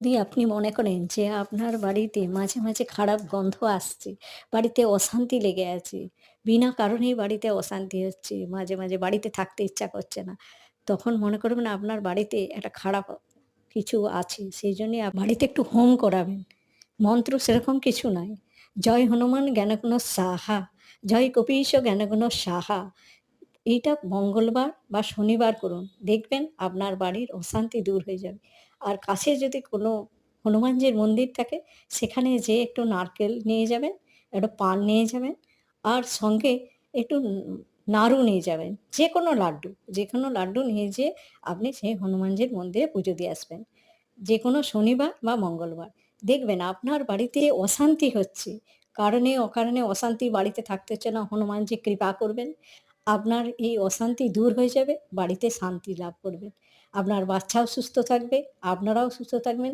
যদি আপনি মনে করেন যে আপনার বাড়িতে মাঝে, মাঝে খারাপ গন্ধ আসছে, বাড়িতে অশান্তি লেগে আছে, বিনা কারণেই বাড়িতে অশান্তি হচ্ছে, মাঝে, মাঝে বাড়িতে থাকতে ইচ্ছা করছে না। তখন মনে করবেন আপনার বাড়িতে একটা খারাপ কিছু আছে। সেইজন্যে আ বাড়িতে একটু হোম করাবেন। মন্ত্র সেরকম কিছু নাই। জয় হনুমান জ্ঞানগুণ সাহা, জয় কপীশ জ্ঞানগুণ সাহা। এইটা মঙ্গলবার বা শনিবার করুন। দেখবেন আপনার বাড়ির অশান্তি দূর হয়ে যাবে। আর কাছে যদি কোনো হনুমানজির মন্দির থাকে, সেখানে যেয়ে একটু নারকেল নিয়ে যাবেন, একটু পান নিয়ে যাবেন, আর সঙ্গে একটু নাড়ু নিয়ে যাবেন। যে কোনো লাড্ডু, যে কোনো লাড্ডু নিয়ে যেয়ে আপনি সেই হনুমানজির মন্দিরে পুজো দিয়ে আসবেন। যে কোনো শনিবার বা মঙ্গলবার। দেখবেন আপনার বাড়িতে অশান্তি হচ্ছে, কারণে অকারণে অশান্তি বাড়িতে থাকতে হচ্ছে না, হনুমানজি কৃপা করবেন। আপনার এই অশান্তি দূর হয়ে যাবে, বাড়িতে শান্তি লাভ করবেন। আপনার বাচ্চাও সুস্থ থাকবে, আপনারাও সুস্থ থাকবেন।